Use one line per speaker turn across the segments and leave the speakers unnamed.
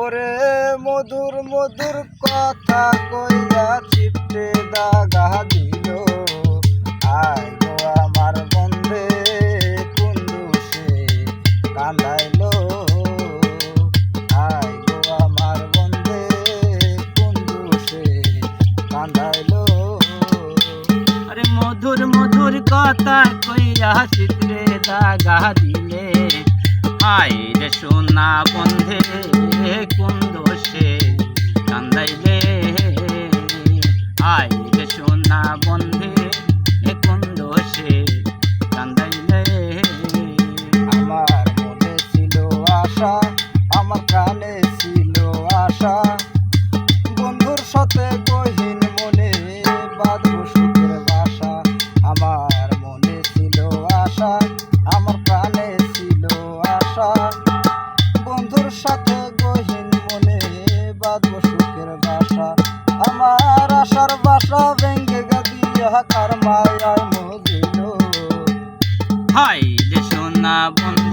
ওরে মধুর মধুর কথা কইয়া চিপটে দাগা দিল। আয় গো আমার বন্ধে কুন্দুসে কান্দাইলো আয় গো আমার বন্ধে কুন্দুসে কান্দাইলো
আরে মধুর মধুর কথা কইয়া চিত্রে দাগা দিলে। হাই রে সোনা বন্ধে
আমার কানে ছিল আশা। বন্ধুর সাথে গহীন মনে বাঁধব সুখের বাসা। আমার মনে ছিল আশা, আমার প্রাণে ছিল আশা। বন্ধুর সাথে গহীন মনে বাঁধব সুখের বাসা। আমার আশার বাসা ভেঙ্গে গাদিয়া কার মায়ার মজিল
হাই রে সোনা বন্ধে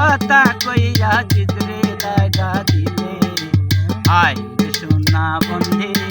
কথা কইয়া চিত্রে লাগা দিলে। হাই সোনা বন্ধে।